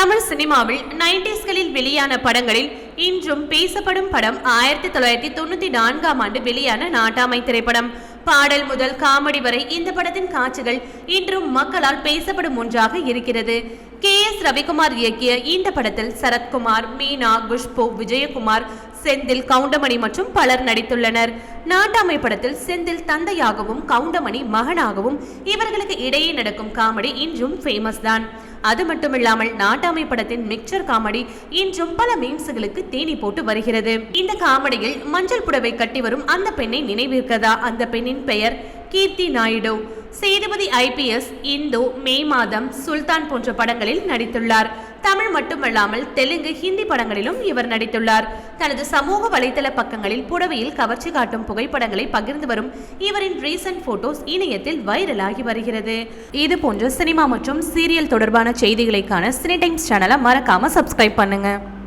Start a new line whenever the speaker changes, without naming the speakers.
தமிழ் சினிமாவில் நைன்டிஸ்களில் வெளியான படங்களில் இன்றும் பேசப்படும் படம் ஆயிரத்தி தொள்ளாயிரத்தி தொண்ணூத்தி நான்காம் ஆண்டு வெளியான நாட்டாமை திரைப்படம். பாடல் முதல் காமெடி வரை இந்த படத்தின் காட்சிகள் இன்றும் மக்களால் பேசப்படும் ஒன்றாக இருக்கிறது. கே எஸ் ரவிக்குமார் இயக்கிய இந்த படத்தில் சரத்குமார் மீனா குஷ்பு விஜயகுமார் செந்தில் கவுண்டமணி மற்றும் பலர் நடித்துள்ளனர். நாட்டாமை படத்தில் செந்தில் தந்தையாகவும் கவுண்டமணி மகனாகவும் இவர்களுக்கு இடையே நடக்கும் காமெடி இன்றும் ஃபேமஸ் தான். அது மட்டுமில்லாமல் நாட்டாமை படத்தின் மிக்சர் காமெடி இன்றும் பல மீம்ஸ்களுக்கு தேனி போட்டு வருகிறது. இந்த காமெடியில் மஞ்சள் புடவை கட்டி வரும் அந்த பெண்ணை நினைவிருக்கதா அந்த பெண்ணின் பெயர் கீர்த்தி நாயுடு. சேதுபதி ஐபிஎஸ் இந்து மே மாதம் சுல்தான் போன்ற படங்களில் நடித்துள்ளார். தமிழ் மட்டுமல்லாமல் தெலுங்கு ஹிந்தி படங்களிலும் இவர் நடித்துள்ளார். தனது சமூக வலைதள பக்கங்களில் புடவையில் கவர்ச்சி காட்டும் புகைப்படங்களை பகிர்ந்து வரும் இவரின் ரீசன்ட் போட்டோஸ் இணையத்தில் வைரலாகி வருகிறது. இது போன்ற சினிமா மற்றும் சீரியல் தொடர்பான செய்திகளைக்கான சினி டைம்ஸ் சேனலை மறக்காம சப்ஸ்கிரைப் பண்ணுங்க.